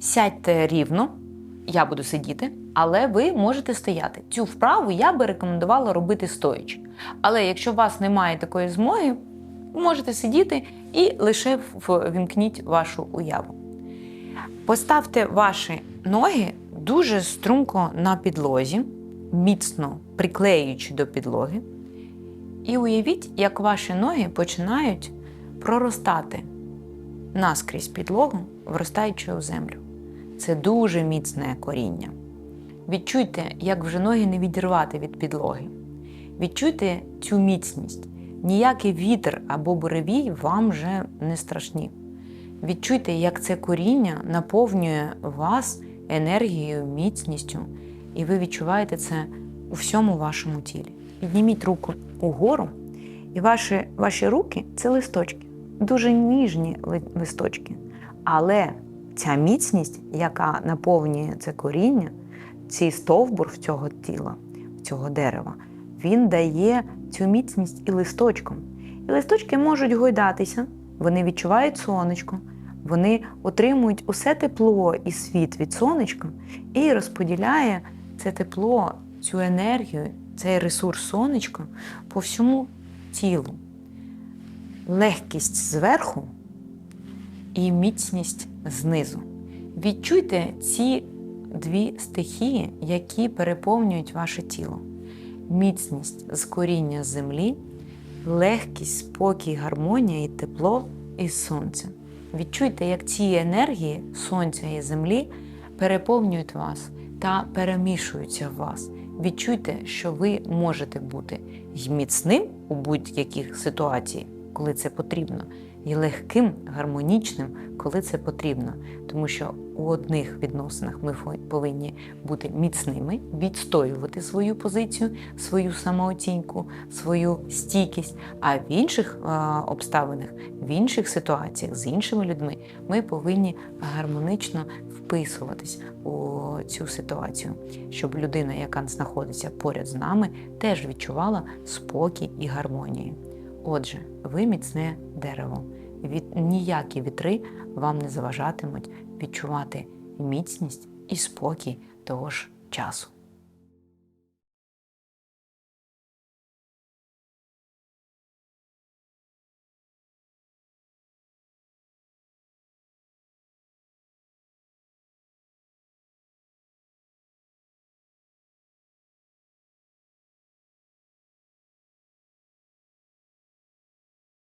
Сядьте рівно, я буду сидіти, але ви можете стояти. Цю вправу я би рекомендувала робити стоячи. Але якщо у вас немає такої змоги, можете сидіти і лише вімкніть вашу уяву. Поставте ваші ноги дуже струмко на підлозі, міцно приклеюючи до підлоги. І уявіть, як ваші ноги починають проростати наскрізь підлогу, вростаючи у землю. Це дуже міцне коріння. Відчуйте, як вже ноги не відірвати від підлоги. Відчуйте цю міцність. Ніякий вітер або буревій вам вже не страшні. Відчуйте, як це коріння наповнює вас енергією, міцністю, і ви відчуваєте це у всьому вашому тілі. Підніміть руку угору, і ваші, ваші руки це листочки, дуже ніжні листочки. Але ця міцність, яка наповнює це коріння, цей стовбур в цього тіла, в цього дерева, він дає цю міцність і листочкам. І листочки можуть гойдатися, вони відчувають сонечко, вони отримують усе тепло і світ від сонечка і розподіляє це тепло, цю енергію, цей ресурс сонечка по всьому тілу. Легкість зверху і міцність знизу. Відчуйте ці дві стихії, які переповнюють ваше тіло. Міцність з коріння землі, легкість, спокій, гармонія і тепло із сонця. Відчуйте, як ці енергії сонця і землі переповнюють вас та перемішуються в вас. Відчуйте, що ви можете бути й міцним у будь-яких ситуаціях, коли це потрібно, і легким, гармонічним, коли це потрібно. Тому що у одних відносинах ми повинні бути міцними, відстоювати свою позицію, свою самооцінку, свою стійкість. А в інших обставинах, в інших ситуаціях з іншими людьми ми повинні гармонично вписуватись у цю ситуацію, щоб людина, яка знаходиться поряд з нами, теж відчувала спокій і гармонію. Отже, ви міцне дерево. Від ніякі вітри вам не заважатимуть відчувати міцність і спокій того ж часу.